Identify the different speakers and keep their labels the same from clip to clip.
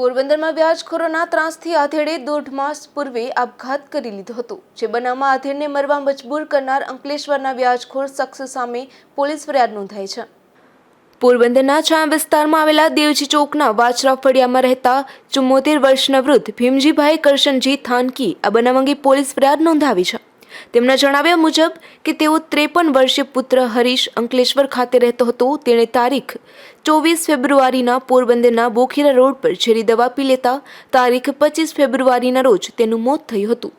Speaker 1: પોરબંદરમાં વ્યાજખોરોના ત્રાસથી આધેડે દોઢ માસ પૂર્વે આપઘાત કરી લીધો હતો, જે બનાવમાં આધેડને મરવા મજબૂર કરનાર અંકલેશ્વરના વ્યાજખોર શખ્સ સામે પોલીસ ફરિયાદ નોંધાઈ છે. પોરબંદરના છાયા વિસ્તારમાં આવેલા દેવજી ચોકના વાછરા ફળિયામાં રહેતા ચુમ્મોતેર વર્ષના વૃદ્ધ ભીમજીભાઈ કરશનજી થાનકી આ બનાવ અંગે પોલીસ ફરિયાદ નોંધાવી છે. તેમના જણાવ્યા મુજબ કે તેઓ ત્રેપન વર્ષીય પુત્ર હરીશ અંકલેશ્વર ખાતે રહેતો હતો. તેણે તારીખ ચોવીસ ફેબ્રુઆરીના પોરબંદરના બોખીરા રોડ પર ઝેરી દવા પી લેતા તારીખ પચીસ ફેબ્રુઆરીના રોજ તેનું મોત થયું હતું.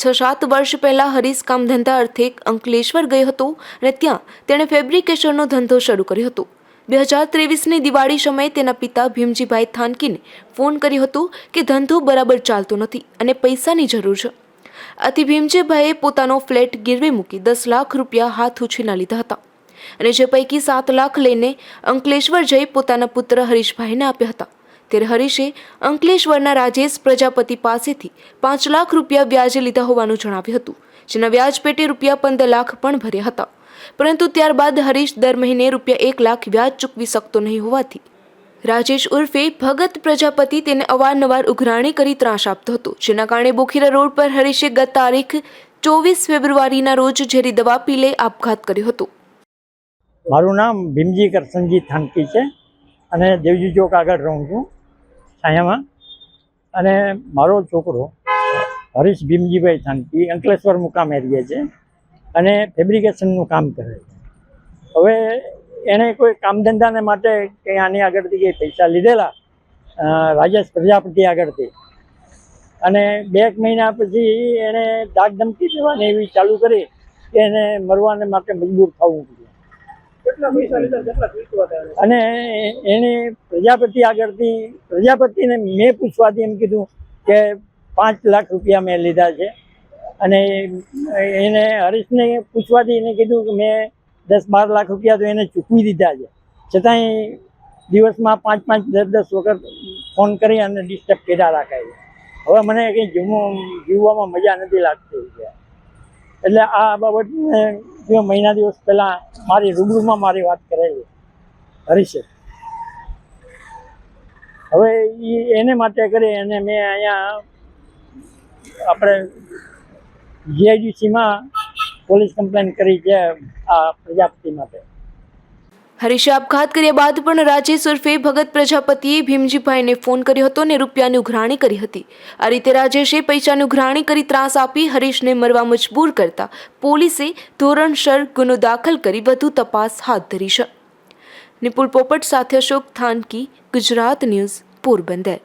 Speaker 1: છ સાત વર્ષ પહેલાં હરીશ કામ ધંધા અર્થે અંકલેશ્વર ગયો હતો અને ત્યાં તેણે ફેબ્રિકેશનનો ધંધો શરૂ કર્યો હતો. બે હજાર ત્રેવીસની દિવાળી સમયે તેના પિતા ભીમજીભાઈ થાનકીને ફોન કર્યો હતો કે ધંધો બરાબર ચાલતો નથી અને પૈસાની જરૂર છે. આથી ભીમજીભાઈએ પોતાનો ફ્લેટ ગીરવે મૂકી દસ લાખ રૂપિયા હાથ ઉછીના લીધા હતા. અને જે પૈકી સાત લાખ લઈને અંકલેશ્વર જઈ પોતાના પુત્ર હરીશભાઈને આપ્યા હતા. ત્યારે હરીશે અંકલેશ્વરના રાજેશ પ્રજાપતિ પાસેથી પાંચ લાખ રૂપિયા વ્યાજે લીધા હોવાનું જણાવ્યું હતું, જેના વ્યાજ પેટે રૂપિયા પંદર લાખ પણ ભર્યા હતા. પરંતુ ત્યારબાદ હરીશ દર મહિને રૂપિયા એક લાખ વ્યાજ ચૂકવી શકતો નહીં હોવાથી રાજેશ ઉર્ફે ભગત પ્રજાપતિ તેને અવારનવાર ઉઘરાણી કરી ત્રાસ આપતો હતો, જેના કારણે બોખીરા રોડ પર હરીશે ગત તારીખ ચોવીસ ફેબ્રુઆરીના રોજ ઝેરી દવા પી લઈ આપઘાત કર્યો હતો.
Speaker 2: મારું નામ ભીમજી કરસનજી થાનકી છે અને દેવજી ચોક આગળ રહું છું છાયામાં અને મારો છોકરો હરીશ ભીમજીભાઈ થાનકી અંકલેશ્વર મુકામે રહીએ છે અને ફેબ્રિકેશનનું કામ કરે છે. હવે એણે કોઈ કામ ધંધાને માટે કંઈ આની આગળથી કંઈ પૈસા લીધેલા રાજેશ પ્રજાપતિ આગળથી. અને બે એક મહિના પછી એણે દાગ ધમકી દેવાની એવી ચાલુ કરી કે એને મરવાને માટે મજબૂર થવું પડ્યું? અને એને પ્રજાપતિ આગળથી પ્રજાપતિને મેં પૂછવાથી એમ કીધું કે પાંચ લાખ રૂપિયા મેં લીધા છે. અને એને હરીશને પૂછવાથી એને કીધું કે મેં દસ બાર લાખ રૂપિયા તો એને ચૂકવી દીધા છે. છતાંય દિવસમાં પાંચ પાંચ દસ દસ વખત ફોન કરી અને ડિસ્ટર્બ કર્યા રાખે છે. હવે મને કંઈ જીવવું, જીવવામાં મજા નથી લાગતી એટલે આ બાબત મેં મહિના દિવસ પહેલાં મારી રૂબરૂમાં મારી વાત કરેલી હરીશે હવે એને માટે કરી અને મેં અહીંયા આપણે જીઆઈડીસીમાં પોલીસ કમ્પ્લેન કરી છે આ પ્રજાપતિ માટે.
Speaker 1: હરીશે આપઘાત કર્યા બાદ પણ રાજેશ ઉર્ફે ભગત પ્રજાપતિએ ભીમજીભાઈને ફોન કર્યો હતો અને રૂપિયાની ઉઘરાણી કરી હતી. આ રીતે રાજેશે પૈસાની ઉઘરાણી કરી ત્રાસ આપી હરીશને મરવા મજબૂર કરતા પોલીસે ધોરણસર ગુનો દાખલ કરી વધુ તપાસ હાથ ધરી છે. નિપુલ પોપટ સાથે અશોક થાનકી, ગુજરાત ન્યૂઝ, પોરબંદર.